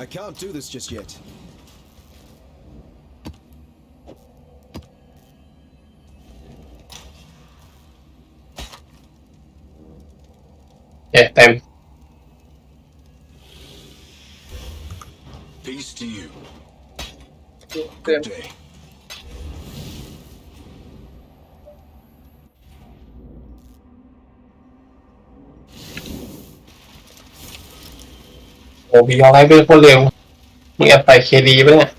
I can't do this just yet. เจ็ดเต็ม Peace to you. เต็ม Good day. โอ้พี่ยองให้เป็นคนเร็วมึงแอบไปเคดีปะเนี่ย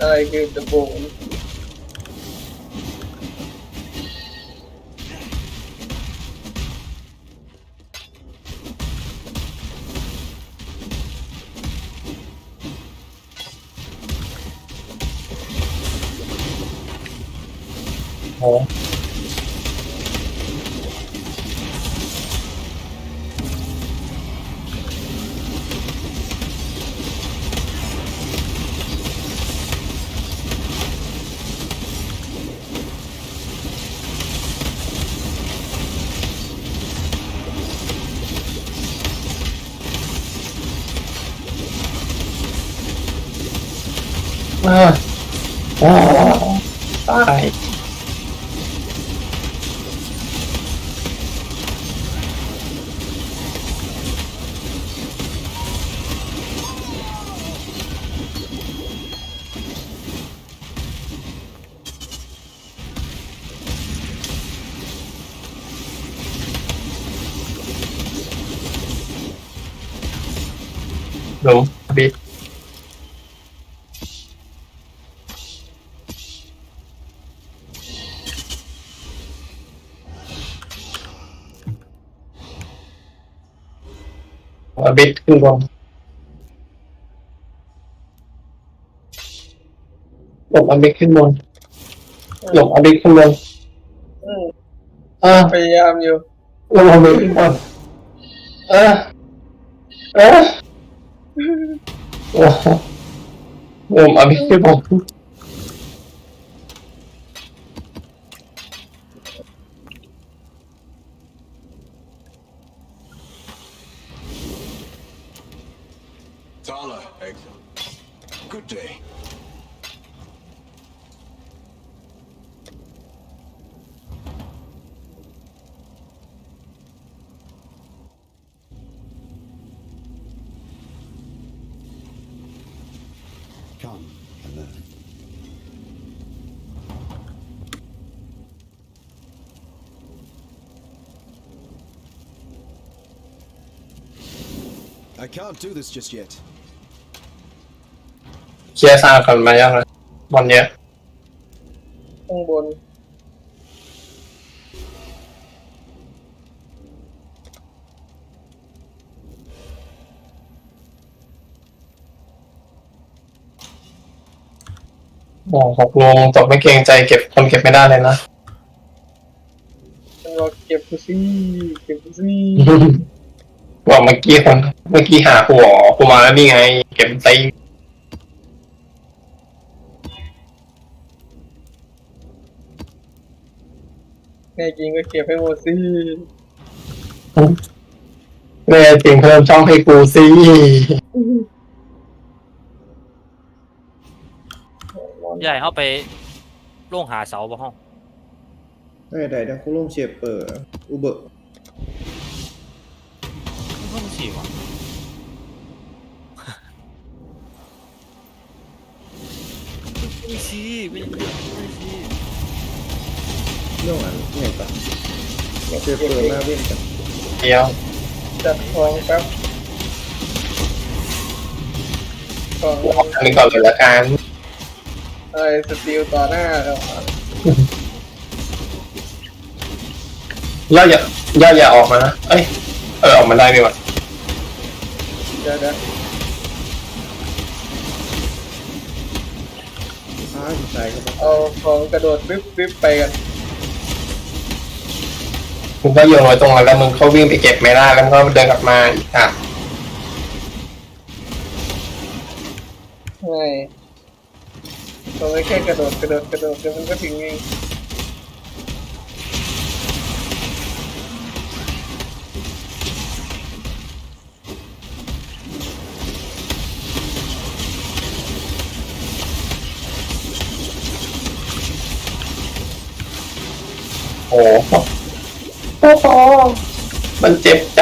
อะไรคือตะโบน อ่า เอาบิดขึ้นบนหลบเอาบิดขึ้นบนหลบเอาบิดขึ้นบนอืมอ่าพยายามอยู่หลบเอาบิดขึ้นบนเออเออโอ้โหหลบเอาบิดขึ้นบน and learn. I can't do this just yet. เคลียร์ซาก่อนมายังไงบอลเยอะ หกลงตกไม่เกรงใจเก็บคนเก็บไม่ได้เลยนะมันบอกเก็บกูซี่เก็บกูซี่บอกเมื่อกี้คนเมื่อกี้หาหัวกูมาแล้วนี่ไง เก็บตีแน่จริงก็เก็บให้หมดซี่แน่จริงเพิ่มช่องให้กูสิ ใหญ่เข้าไปล่วงหาเสาบ่ห้องได้ได้ได้คุลงเชฟเปอร์อุเบอร์มันก็ไม่สี่ว่ะไม่สี่ไม่ไม่ไม่สี่เรื่องอันไงปะเชฟเปอร์หน้าเว้นกันเดียวจัดของแป๊บของอันนี้ก่อนเลยละกัน อะไรสติลต่อหน้าแล้วอะย่ออย่าย่ออย่าออกมานะเอ้ยเออออกมาได้ไหมวะเดี๋ยวเดี๋ยวอ้าวตายครับเอาของกระโดดปิ๊บปิ๊บไปกันมึงก็โยนไว้ตรงนั้นแล้วมึงเขาวิ่งไปเก็บไม่ได้แล้วมึงก็เดินกลับมาอีกอะไม่ ตัวแค่กระโดดกระโดดกระโดดเดี๋ยวมันก็ถึงเงโอ้โหโอ้โหมันเจ็บใจ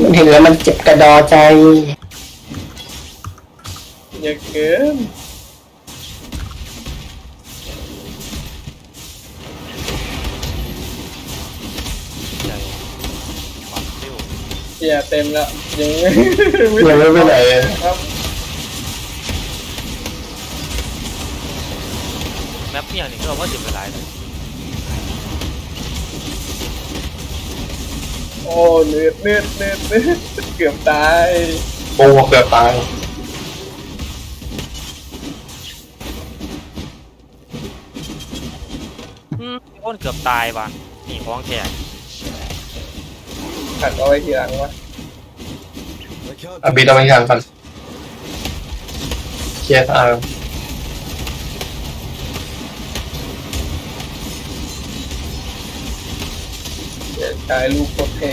มันเห็นแล้วมันเจ็บกระดอใจ เกินใหญ่หมัดซิ่วอย่าเต็มแล้วยังไม่ยังไม่ไปไหนเลยครับแมปอย่างนี้ก็เราว่าจะเป็นไรเลยโอ้เนืดเนืดเนืดเนืดเกือบตายโอ้เกือบตาย เกือบตายว่ะนี่ของแท้ขัดเอาไว้ทีหลังวะ I can't อะ do บีต้องไปทางก่อนเคลียร์ทางเดี๋ยวชายลูกโคตรเท่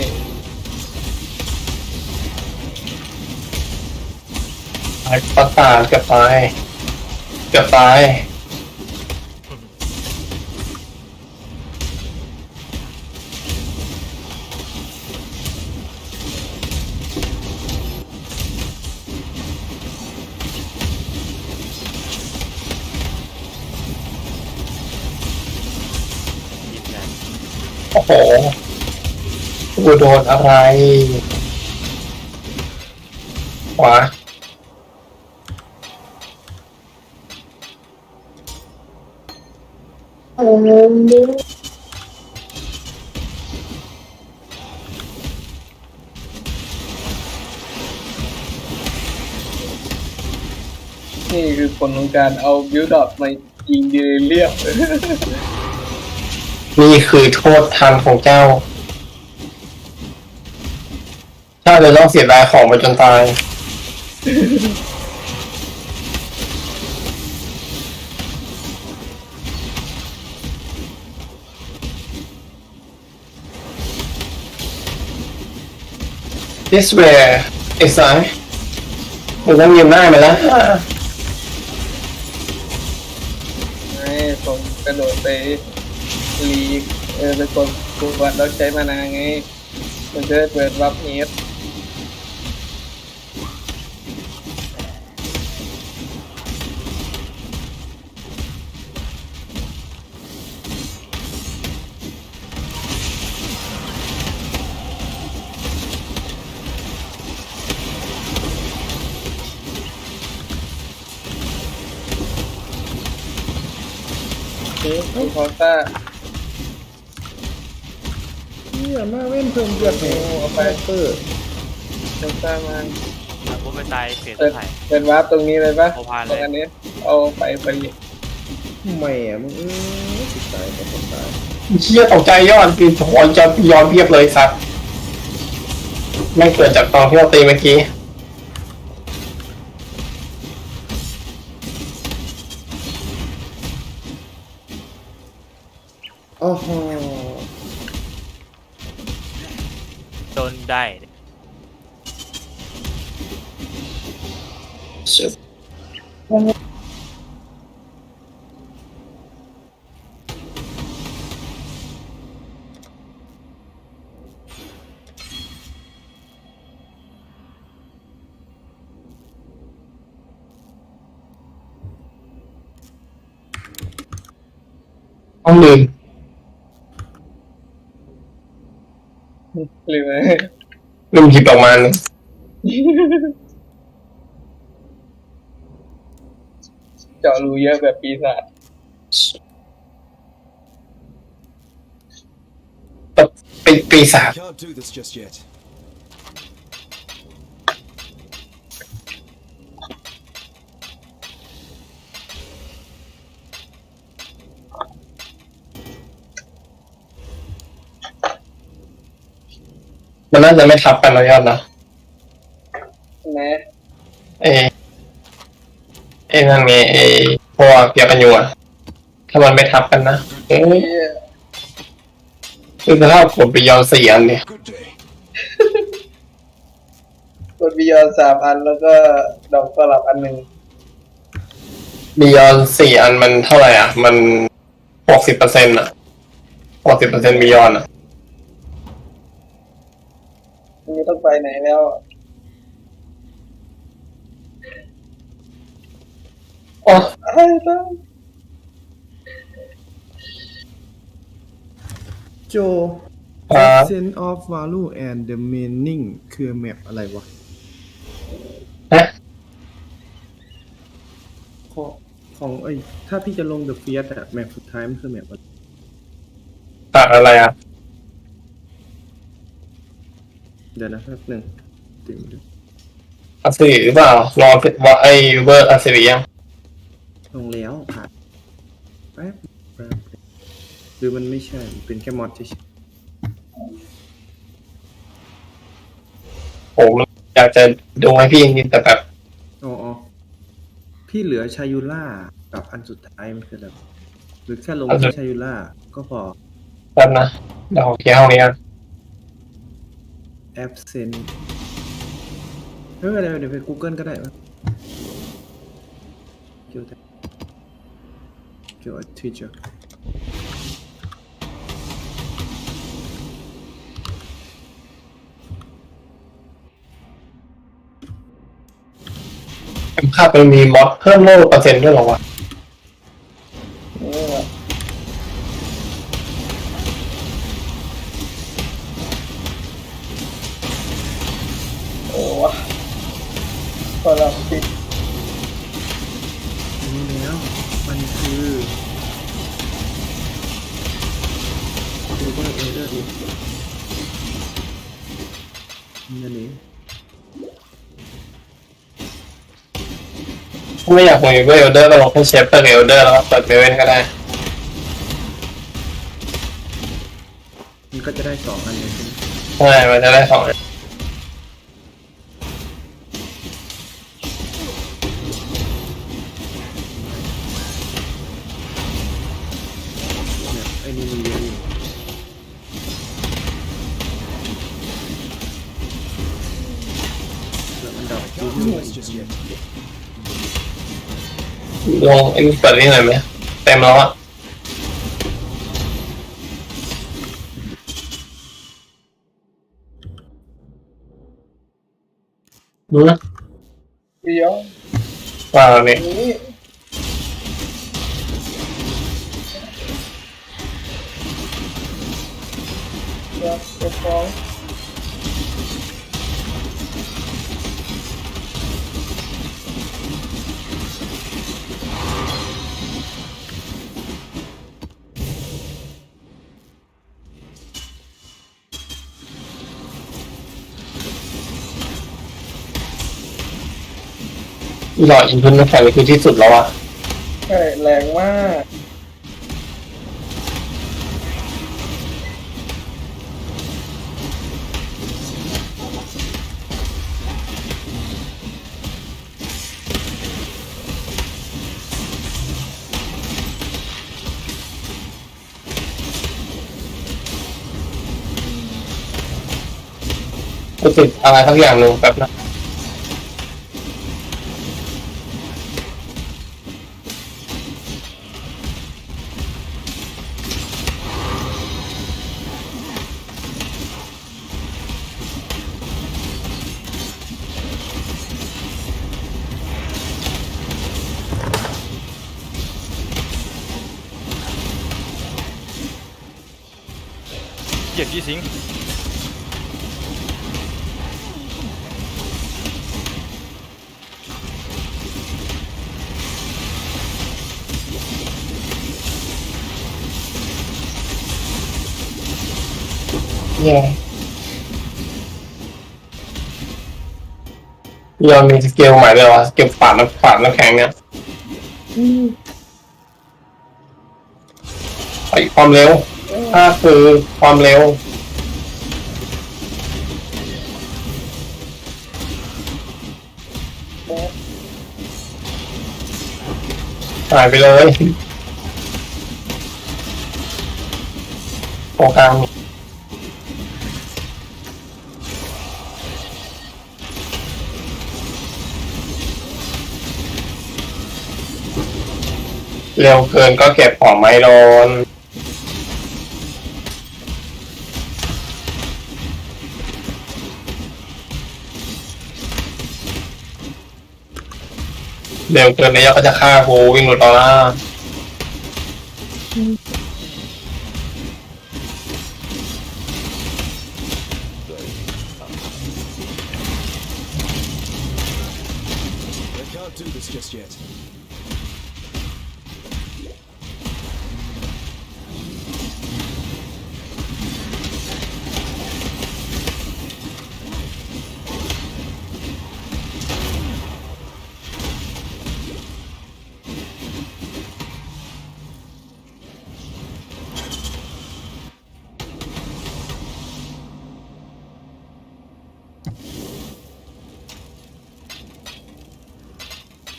ไอ้ประสาทเกือบตายเกือบตายยิงใหญ่ โอ้โหกูโดนอะไรวาโอ้โหนี่คือผลของการเอาบิวดอปมายิงเดเรียบ นี่คือโทษทางของเจ้าเจ้าจะต้องเสียดายของไปจนตาย This way ไอ้สายมึงต้องยืมหน้ามาแล้วให้ผมกระโดดไป ลีเออไปกดกูวัดแล้วใช้มานาไง มันจะได้เปิดรับเฮดนี่คุณพอต้า เนี่ยมาเว้นเพิ่มเลือดให้โอ้เอาไปเปอร์พอต้ามาถ้าผมไปตายเฟสเปิดไทยเปิดวาร์ปตรงนี้เลยปะเอาผ่านเลยตรงอันนี้ เอาไปไปดิแหม่มึงเออติดตายกับคนตายเชี่ยตกใจยอดคือถอนจะย้อนเพียบเลยสัตว์ไม่งเกิดจากตอนที่เราตีเมื่อกี้โอ้โห โดนได้ต้อง ลืมหรือลืมหยิบออกมาหนึ่งเจาะรูเยอะแบบปีศาจปีปีศาจ I can't do this just yet. มันน่าจะไม่ทับกันแล้วยอดนะแม้เอเอ้นั่นไงเอพวกเกียร์กันอยู่อะถ้ามันไม่ทับกันนะเอ้ยเหี้ยคือถ้าผมไปยอนสี่อันเนี่ย Good day. กดวิยอนสามอันแล้วก็ดอกสลับอันหนึ่งบียอนสี่อันมันเท่าไหร่อะ มันหกสิบเปอร์เซ็นต์อะหกสิบเปอร์เซ็นต์บียอนอะ นี่ต้องไปไหนแล้วอะโอ้ไอ้ต้งโจ อ่า sense of value and the meaning คือแมปอะไรวะฮะของของไอ้ถ้าพี่จะลง The f i a t อะแมปสุดท้ายมันคือแมปอะไร ตัดอะไรอะ เดี๋ยวนะแป๊บหนึ่งติ่งดูอัศรีหรือเปล่ารอว่าไอเวอร์อัศรียังลงแล้วผ่านแป๊บแป๊บหรือมันไม่ใช่มันเป็นแค่มอดเฉยผมอยากจะดูให้พี่จริงๆแต่แบบๆอ๋ออ๋อพี่เหลือชายุล่ากับอันสุดท้ายมันคืออะไรหรือแค่ลงแค่ชายุล่าก็พอ แป๊บนะเดี๋ยวผมเคลียร์ห้องนี้กัน absent ไม่เป็นไรเดี๋ยวไป Google ก็ได้วะเกี่ยวกับเกี่ยวกับ Twitter เข็มขัดมันมีมอดเพิ่มโลดเปอร์เซ็นต์ด้วยเหรอวะ ไม่อยากลงเวอร์เอลเดอร์ก็ลงแค่เชฟเปอร์เอลเดอร์แล้วก็เปิดเบเวนก็ได้ มันก็จะได้สองอันเลยใช่ไหม ใช่ มันจะได้สองอัน ลงไอ้นี่เปิดนี่หน่อยไหมเต็มแล้วอะดูนะเดี๋ยวว่าแล้วนี่นี้เดี๋ยวเก็บของ หลอดอินพุตน้ำแข็งคือที่สุดแล้วอะใช่แรงมากรู้สึกอะไรสักอย่างหนึ่งแป๊บนะ แย่ยอมมีสกิลใหม่ด้วยวะสกิลฝาดน้ำฝาดน้ำแข็งเนี่ยไอความเร็วถ้าคือความเร็วหายไปเลยตรงกลา เร็วเกินก็เก็บของไม่โดนเร็วเกินนายกก็จะฆ่ากูวิ่งหลุดออกมา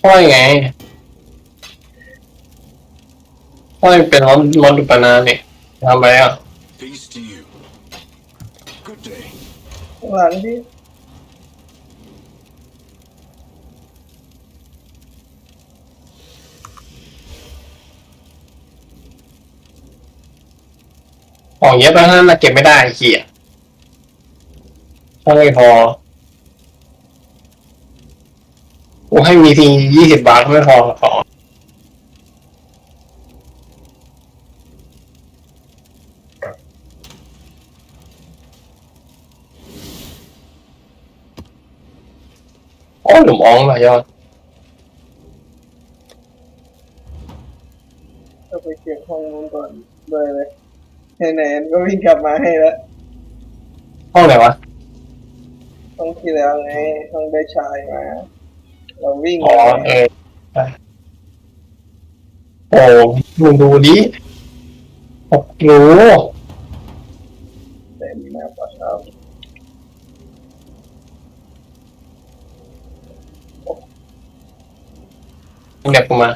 ห้อยไงห้อยเป็นมอนมอนดุปนาเนี่ยทำไมอะ Peace to you. Good day. ข้างหลังที่ของเยอะไปทั้งนั้นนะเก็บไม่ได้ไอ้เหี้ยถ้าไม่พอ กูให้มีทียี่สิบบาทก็ไม่พอของโอ้หลุมอ้องมายอดก็ไปเก็บห้องนู้นก่อนเลยเลยไหนๆก็วิ่งกลับมาให้แล้วห้องไหนวะ ห้องที่แล้วไงห้องได้ชายมา เราวิ่งอ๋อเออไปโอ้มึงดูดิหกรูเต็มแมปอะครับมึงเด็กกูมา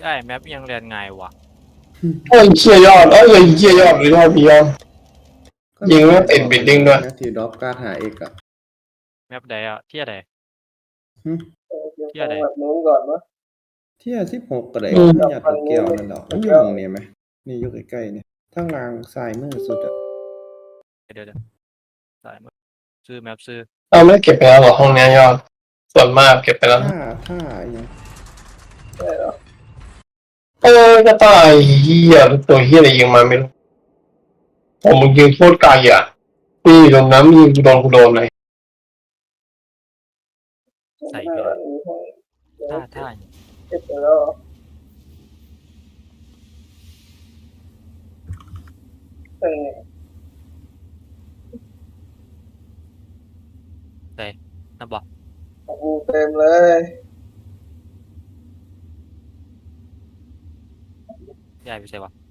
ได้แมปยังเรียนไงวะโอ้ยเชี่ยยอด เอ้ยเชี่ยยอดหรือว่าพี่ยอด ยิงไม่ติดบิดดิ้งด้วยนะที่ดรอปการ์ดหาเอกอะแมปใดอะเที่ยใดเออเก็บเที่ยห้อะไรองแบบนู้นก่อนวะ เที่ยสิบหกก็ได้อืมไม่อยากถูกเกี่ยวนั่นหรอกมันอยู่ตรงนี้ไหมนี่อยู่ใกล้ๆเนี่ยทางล่างซ้ายมือสุดอะเดี๋ยวเดี๋ยว สายมือซื้อแมปซื้อเราไม่ได้เก็บไปแล้วเหรอห้องเนี้ยยอดส่วนมากเก็บไปแล้วนะถ้าถ้ายังใช่เหรอเออก็ตายเฮียตัวเฮียอะไรยิงมาไม่รู้ผมมึงยิงโคตรไกลอะกูอยู่ตรงนั้นยิงกูโดนกูโดนเลยใส่หไปน้าเลยนี้ห้องท่าท่าเก็บไปแล้วเหร เออนะบอกกูเต็มเลยยายไปใช่วะ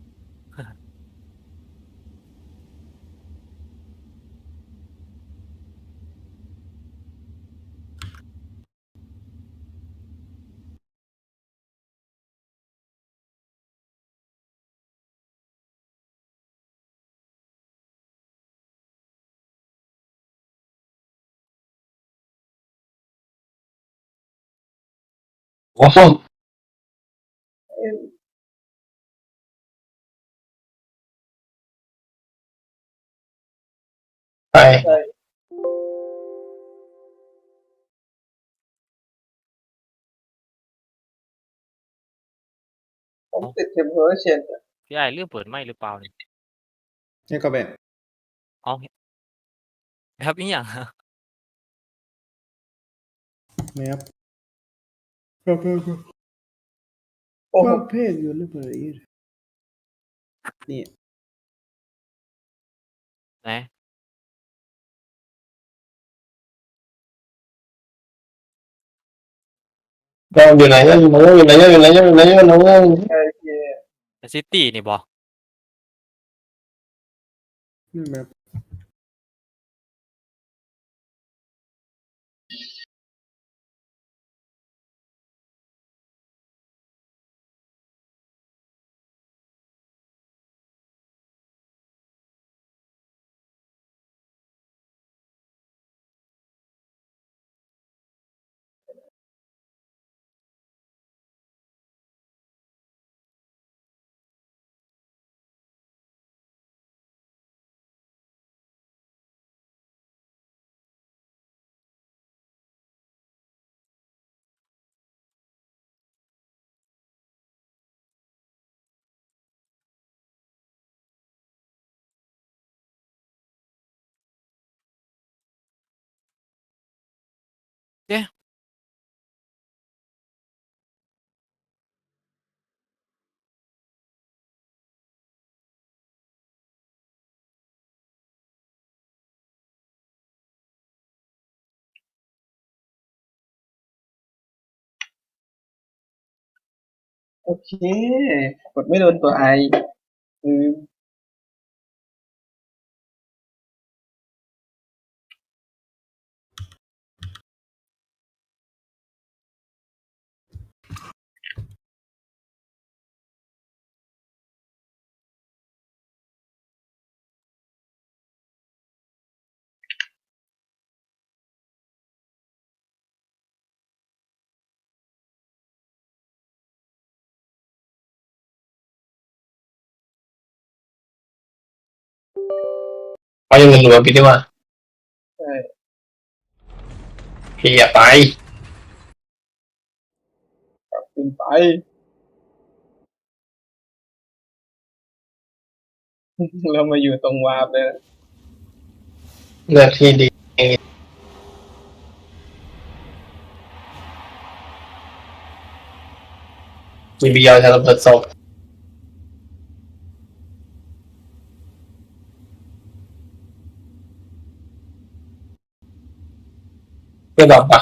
โอ้โหไปใช่ผมติดเทมเพอร์เชนพี่ไอ้เรื่องเปิดไม่หรือเปล่าเนี่ยนี่ก็แบ่งเอาแมปอีหยังแมปก็ก็ก็โอ้โหว่าเพศอยู่หรื อเปล่าอีกนี่ไหนเราอยู่ไหนเนี่ยอยู่ไหนอยู่ไหนอยู่ไหนอยู่ไหนอยู่ไหนอยู่ไหนไอ้เหี้ยซิตี้นี่บอ นี่แบบ โอเค กดไม่โดนตัวไอ ลืม ไปยังเงินหลวงพี่ดีกว่าใช่พี่อย่าไปขึ้นไปเรามาอยู่ตรงวาร์ปเลยนะเลือกที่ดีมีบิยอนจะระเบิดศพ ไม่บอกปะ